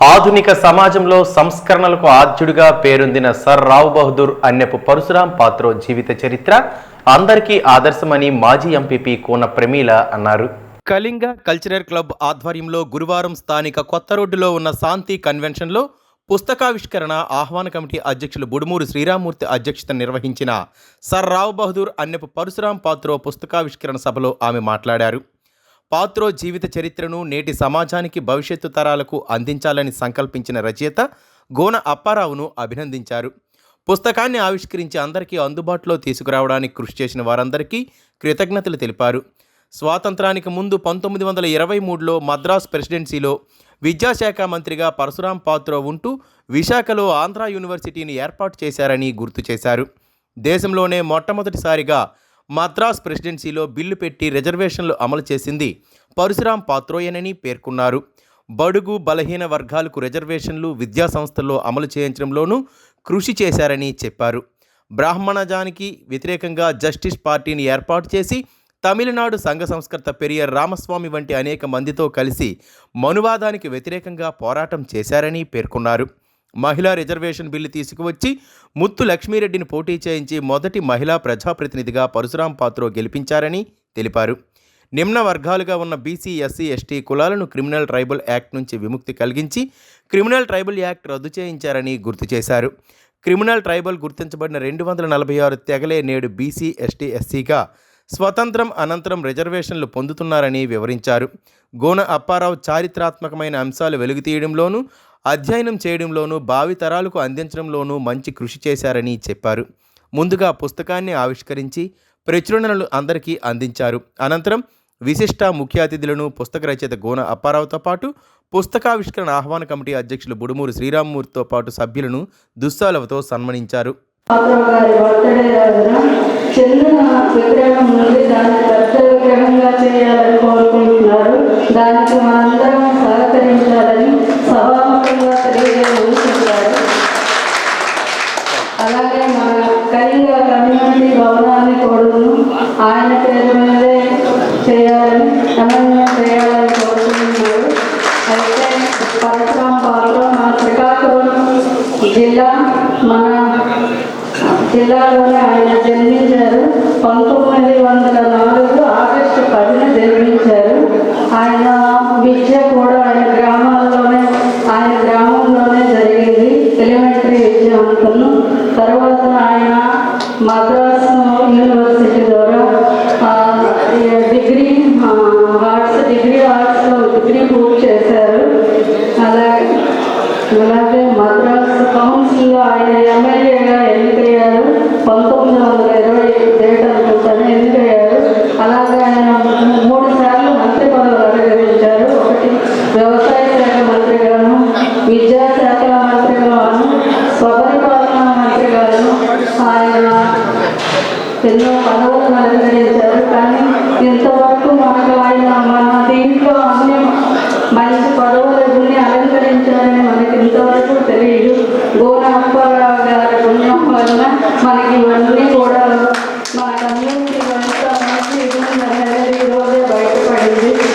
ఆధునిక సమాజంలో సంస్కరణలకు ఆద్యుడిగా పేరొందిన సర్ రావ్ బహదూర్ అన్నెపు పరశురాం పాత్రో జీవిత చరిత్ర. అందరికీ ఆదర్శమని మాజీ ఎంపీపీ కోన ప్రమీల అన్నారు. కళింగ కల్చరల్ క్లబ్ ఆధ్వర్యంలో గురువారం స్థానిక కొత్త రోడ్డులో ఉన్న శాంతి కన్వెన్షన్లో పుస్తకావిష్కరణ ఆహ్వాన కమిటీ అధ్యక్షులు బుడుమూరు శ్రీరామూర్తి అధ్యక్షత నిర్వహించిన సర్ రావ్ బహదూర్ అన్నెపు పరశురాం పాత్రో పుస్తకావిష్కరణ సభలో ఆమె మాట్లాడారు. పాత్రో జీవిత చరిత్రను నేటి సమాజానికి భవిష్యత్తు తరాలకు అందించాలని సంకల్పించిన రచయిత గోన అప్పారావును అభినందించారు. పుస్తకాన్ని ఆవిష్కరించి అందరికీ అందుబాటులో తీసుకురావడానికి కృషి చేసిన వారందరికీ కృతజ్ఞతలు తెలిపారు. స్వాతంత్రానికి ముందు పంతొమ్మిది వందల ఇరవై మూడులో మద్రాస్ ప్రెసిడెన్సీలో విద్యాశాఖ మంత్రిగా పరశురాం పాత్రో ఉంటూ విశాఖలో ఆంధ్ర యూనివర్సిటీని ఏర్పాటు చేశారని గుర్తు చేశారు. దేశంలోనే మొట్టమొదటిసారిగా మద్రాస్ ప్రెసిడెన్సీలో బిల్లు పెట్టి రిజర్వేషన్లు అమలు చేసింది పరశురాం పాత్రోయనని పేర్కొన్నారు. బడుగు బలహీన వర్గాలకు రిజర్వేషన్లు విద్యా సంస్థల్లో అమలు చేయించడంలోనూ కృషి చేశారని చెప్పారు. బ్రాహ్మణజానికి వ్యతిరేకంగా జస్టిస్ పార్టీని ఏర్పాటు చేసి తమిళనాడు సంఘ సంస్కర్త పెరియర్ రామస్వామి వంటి అనేక మందితో కలిసి మనువాదానికి వ్యతిరేకంగా పోరాటం చేశారని పేర్కొన్నారు. మహిళా రిజర్వేషన్ బిల్లు తీసుకువచ్చి ముత్తు లక్ష్మీరెడ్డిని పోటీ చేయించి మొదటి మహిళా ప్రజాప్రతినిధిగా పరశురాం పాత్రో గెలిపించారని తెలిపారు. నిమ్న వర్గాలుగా ఉన్న బీసీ ఎస్సీ ఎస్టీ కులాలను క్రిమినల్ ట్రైబల్ యాక్ట్ నుంచి విముక్తి కలిగించి క్రిమినల్ ట్రైబల్ యాక్ట్ రద్దు చేయించారని గుర్తు చేశారు. క్రిమినల్ ట్రైబల్ గుర్తించబడిన రెండు వందల నలభై ఆరు తెగలే నేడు బీసీ ఎస్టీ ఎస్సీగా స్వతంత్రం అనంతరం రిజర్వేషన్లు పొందుతున్నారని వివరించారు. గోన అప్పారావు చారిత్రాత్మకమైన అంశాలు వెలుగుతీయడంలోనూ అధ్యయనం చేయడంలోనూ భావితరాలకు అందించడంలోనూ మంచి కృషి చేశారని చెప్పారు. ముందుగా పుస్తకాన్ని ఆవిష్కరించి ప్రచురణలు అందరికీ అందించారు. అనంతరం విశిష్ట ముఖ్య అతిథులను పుస్తక రచయిత గోన అప్పారావుతో పాటు పుస్తకావిష్కరణ ఆహ్వాన కమిటీ అధ్యక్షులు బుడుమూరు శ్రీరామ్మూర్తితో పాటు సభ్యులను దుస్సాలవతో సన్మానించారు. పాత్రో గారి సహకరించాలని అలాగే మన కళింగ కమ్యూనిటీ భవనాన్ని కూడాను ఆయన పేరు మీదే చేయాలని సమన్వయం చేయాలని కోరుకుంటున్నారు అయితే పరశురాం పాత్ర మన శ్రీకాకుళం జిల్లా మన జిల్లాలోనే ఆయన జన్మించారు. పంతొమ్మిది వందల నాలుగు ఆగస్టు పదిన జన్మించారు. ఆయన విద్య కూడా ఆయన గ్రామాల్లోనే ఆయన గ్రామంలోనే జరిగింది. ఎలిమెంటరీ విద్య అంతా. మద్రాస్ యూనివర్సిటీ ద్వారా ఆ, ఈ డిగ్రీ ఆర్ట్స్ డిగ్రీ ఆర్ట్స్లో డిగ్రీ పూర్తి చేశారు. అలాగే అలాగే ఎన్నో పదవులు అలంకరించారు కానీ ఇంతవరకు మనకు ఆయన మన దీంట్లో అన్ని మంచి పదవుల గురిని అలంకరించారని మనకి ఇంతవరకు తెలియదు. గోన అప్పారావు గారి పుణ్యం వలన మనకి ఇవన్నీ కూడా